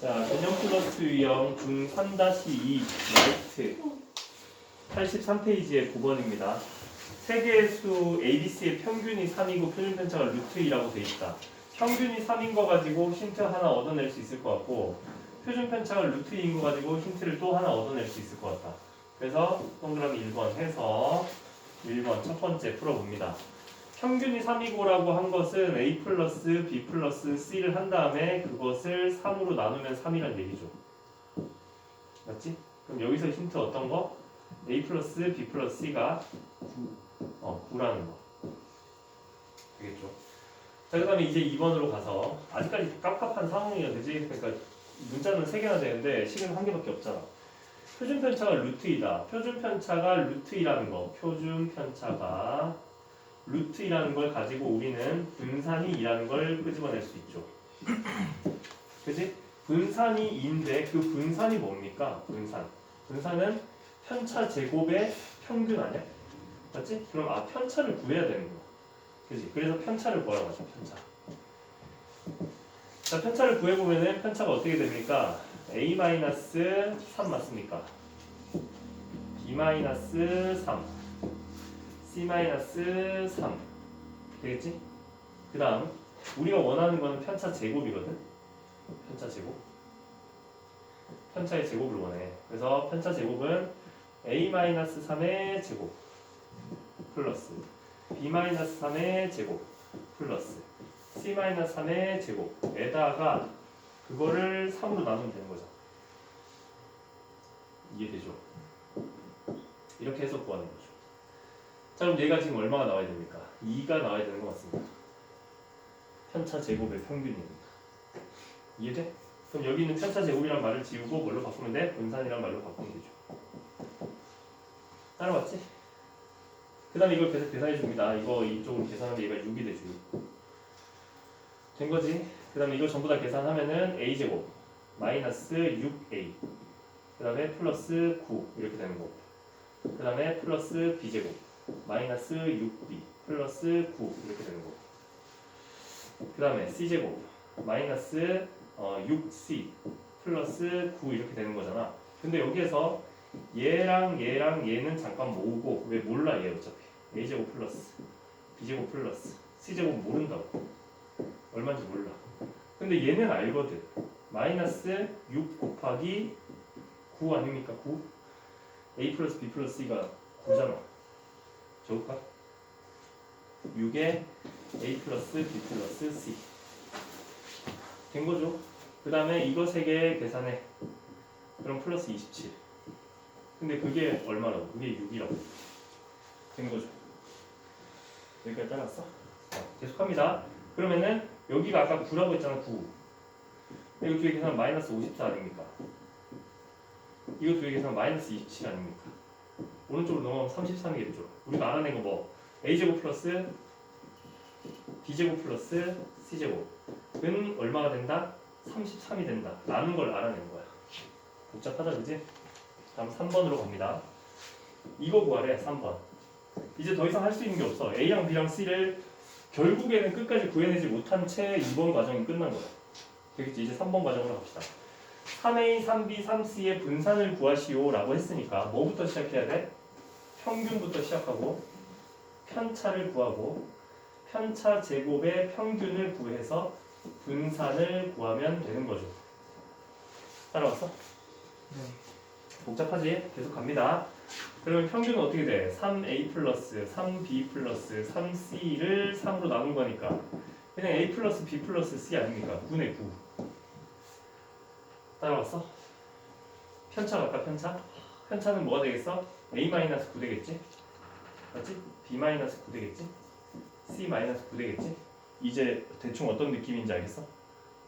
자, 개념 플러스 유형 중 3-2 라이트 83페이지의 9번입니다. 세 개의 수 ABC의 평균이 3이고 표준 편차가 루트 2라고 돼 있다. 평균이 3인 거 가지고 힌트 하나 얻어낼 수 있을 것 같고 표준 편차가 루트 2인 거 가지고 힌트를 또 하나 얻어낼 수 있을 것 같다. 그래서 동그라미 1번 해서 1번 첫 번째 풀어봅니다. 평균이 3이고라고 한 것은 A 플러스 B 플러스 C를 한 다음에 그것을 3으로 나누면 3이란 얘기죠. 맞지? 그럼 여기서 힌트 어떤 거? A 플러스 B 플러스 C가 9, 어, 9라는 거. 되겠죠? 자, 그 다음에 이제 2번으로 가서 아직까지 깝깝한 상황이야, 그지? 그러니까 문자는 3개나 되는데 식은 한 개밖에 없잖아. 표준 편차가 루트 2다. 표준 편차가 루트 2라는 거. 표준 편차가 루트 2라는 걸 가지고 우리는 분산이 2라는 걸 끄집어낼 수 있죠. 그지? 분산이 2인데 그 분산이 뭡니까? 분산. 분산은 편차 제곱의 평균 아니야? 맞지? 그럼 아 편차를 구해야 되는 거야. 그지? 그래서 편차를 구하라고 하죠. 편차. 자, 편차를 구해보면은 편차가 어떻게 됩니까? a-3 맞습니까? b-3 c-3 되겠지? 그 다음 우리가 원하는 거는 편차 제곱이거든? 편차 제곱. 편차의 제곱을 원해. 그래서 편차 제곱은 a-3의 제곱 플러스 b-3의 제곱 플러스 c-3의 제곱에다가 그거를 3으로 나누면 되는 거죠. 이해되죠? 이렇게 해서 구하는 거죠 자 그럼 얘가 지금 얼마가 나와야 됩니까? 2가 나와야 되는 것 같습니다. 편차 제곱의 평균이니까. 이해돼? 그럼 여기 있는 편차 제곱이란 말을 지우고 뭘로 바꾸면 돼? 분산이란 말로 바꾸면 되죠. 따라왔지? 그 다음에 이걸 계속 계산해 줍니다. 이거 이쪽으로 계산하면 얘가 6이 되죠. 된 거지? 그 다음에 이거 전부 다 계산하면은 a제곱 마이너스 6a 그 다음에 플러스 9 이렇게 되는 거고 그 다음에 플러스 b제곱 마이너스 6b 플러스 9 이렇게 되는 거고. 그 다음에 c제곱 마이너스 어, 6c 플러스 9 이렇게 되는 거잖아. 근데 여기에서 얘랑 얘랑 얘는 잠깐 모으고 왜 몰라 얘 어차피? A제곱 플러스 b제곱 플러스 c제곱 모른다고. 얼마인지 몰라. 근데 얘는 알거든. 마이너스 6 곱하기 9 아닙니까? 9 a 플러스 b 플러스 c가 9잖아 적을까? 6에 a 플러스 b 플러스 c 된 거죠. 그 다음에 이거 3개 계산해. 그럼 플러스 27. 근데 그게 얼마라고? 그게 6이라고. 된 거죠. 여기까지 따라왔어? 자, 계속합니다. 그러면은 여기가 아까 9라고 했잖아 9. 이거 두개 계산 마이너스 54 아닙니까? 이거 두개 계산 마이너스 27 아닙니까? 오른쪽으로 넘어가면 33이 되죠. 우리가 알아낸 거 뭐? a제곱 플러스 b제곱 플러스 c제곱은 얼마가 된다? 33이 된다. 라는 걸 알아낸 거야. 복잡하다 그지? 다음 3번으로 갑니다. 이거 구하래 3번. 이제 더 이상 할 수 있는 게 없어. a랑 b랑 c를 결국에는 끝까지 구해내지 못한 채 2번 과정이 끝난 거야. 되겠지? 이제 3번 과정으로 갑시다. 3A, 3B, 3C의 분산을 구하시오 라고 했으니까 뭐부터 시작해야 돼? 평균부터 시작하고 편차를 구하고 편차 제곱의 평균을 구해서 분산을 구하면 되는 거죠. 따라왔어? 복잡하지? 계속 갑니다. 그러면 평균은 어떻게 돼? 3A 플러스 3B 플러스 3C를 3으로 나눈 거니까 그냥 A 플러스 B 플러스 C 아닙니까? 9네 9. 따라왔어? 편차가 아까 편차? 편차는 뭐가 되겠어? A 마이너스 9 되겠지? 맞지? B 마이너스 9 되겠지? C 마이너스 9 되겠지? 이제 대충 어떤 느낌인지 알겠어?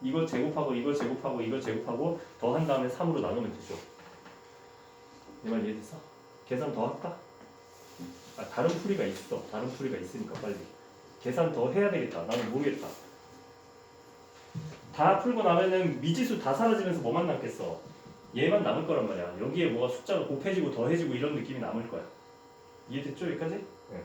이걸 제곱하고 이걸 제곱하고 이걸 제곱하고 더 한 다음에 3으로 나누면 되죠. 내말 이해됐어? 계산 더 할까? 아, 다른 풀이가 있어. 다른 풀이가 있으니까 빨리. 계산 더 해야 되겠다. 나는 모르겠다. 다 풀고 나면은 미지수 다 사라지면서 뭐만 남겠어? 얘만 남을 거란 말이야. 여기에 뭐가 숫자가 곱해지고 더해지고 이런 느낌이 남을 거야. 이해됐죠 여기까지? 네.